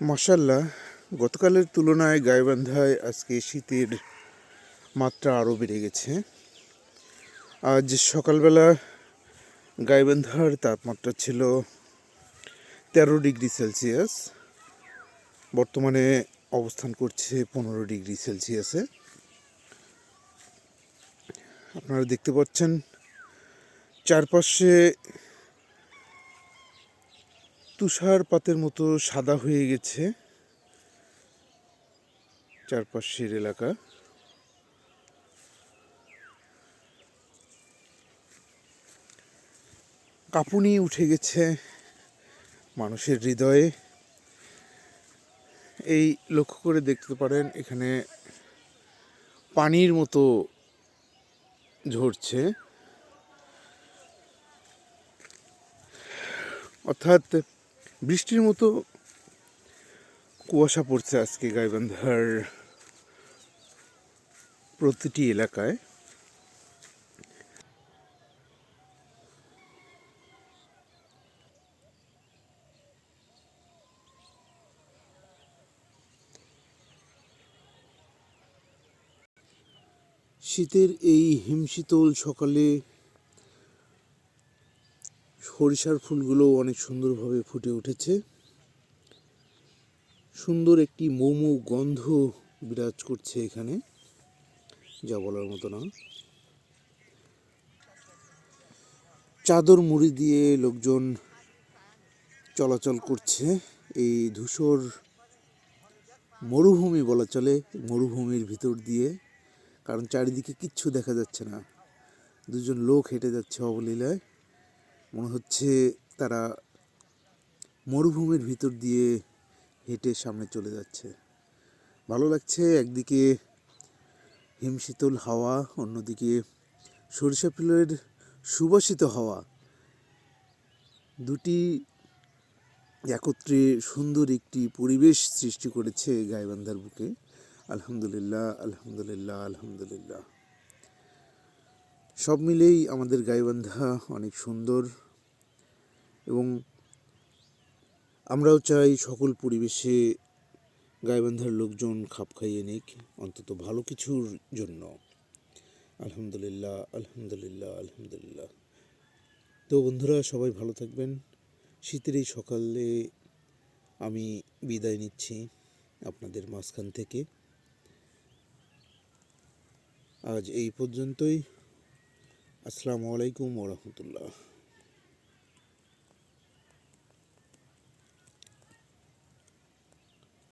মাসাল্লাহ গতকালের তুলনায় গাইবান্ধায় আজকে শীতের মাত্রা আরও বেড়ে গেছে। আজ সকালবেলা গাইবান্ধার তাপমাত্রা ছিল তেরো ডিগ্রি সেলসিয়াস, বর্তমানে অবস্থান করছে পনেরো ডিগ্রি সেলসিয়াসে। আপনারা দেখতে পাচ্ছেন, চারপাশে তুষারপাতের মতো সাদা হয়ে গেছে চারপাশের এলাকা। কাঁপুনি উঠে গেছে মানুষের হৃদয়ে। এই লক্ষ্য করে দেখতে পারেন, এখানে পানির মতো ঝরছে। অর্থাৎ বৃষ্টির মতো কুয়াশা পড়ছে আজকে গাইবান্ধার প্রতিটি এলাকায়। শীতের এই হিমশীতল সকালে সরিষার ফুলগুলো অনেক সুন্দরভাবে ফুটে উঠেছে। সুন্দর একটি মৌমৌ গন্ধ বিরাজ করছে এখানে, যা বলার মতো না চাদর মুড়ি দিয়ে লোকজন চলাচল করছে। এই ধূসর মরুভূমি বলা চলে, মরুভূমির ভিতর দিয়ে, কারণ চারিদিকে কিচ্ছু দেখা যাচ্ছে না। দুজন লোক হেঁটে যাচ্ছে অবলীলায়। মনে হচ্ছে তারা মরুভূমির ভিতর দিয়ে হেঁটে সামনে চলে যাচ্ছে। ভালো লাগছে একদিকে হিমশীতল হাওয়া, অন্যদিকে সরিষা ফুলের সুবাসিত হাওয়া। দুটি একত্রে সুন্দর একটি পরিবেশ সৃষ্টি করেছে গাইবান্ধার বুকে। আলহামদুলিল্লাহ আলহামদুলিল্লাহ আলহামদুলিল্লাহ। সব মিলেই আমাদের গাইবান্ধা অনেক সুন্দর আমরাও চাই সকল পরিবেশে গাইবান্ধার লোকজন খাপ খাইয়ে নিক, অন্তত ভালো কিছুর জন্য। আলহামদুলিল্লাহ আলহামদুলিল্লাহ আলহামদুলিল্লাহ। তো বন্ধুরা, সবাই ভালো থাকবেন। শীতের এই সকালে আমি বিদায় নিচ্ছি আপনাদের মাঝখান থেকে। আজ এই পর্যন্তই। আসসালামু আলাইকুম ওরহমতুল্লাহ